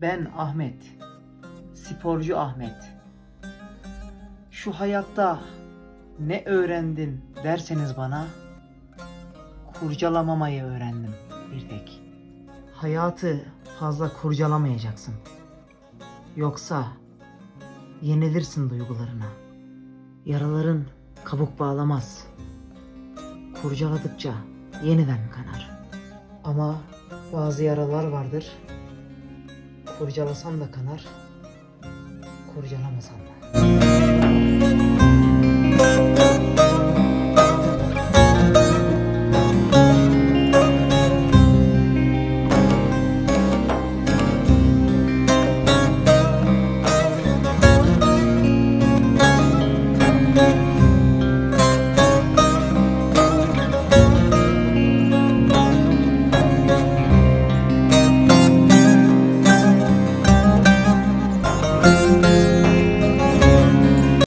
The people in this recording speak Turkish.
Ben Ahmet. Sporcu Ahmet. Şu hayatta ne öğrendin derseniz bana kurcalamamayı öğrendim bir tek. Hayatı fazla kurcalamayacaksın. Yoksa yenilirsin duygularına. Yaraların kabuk bağlamaz. Kurcaladıkça yeniden kanar. Ama bazı yaralar vardır. Kurcalasan da kanar, kurcalamasan da.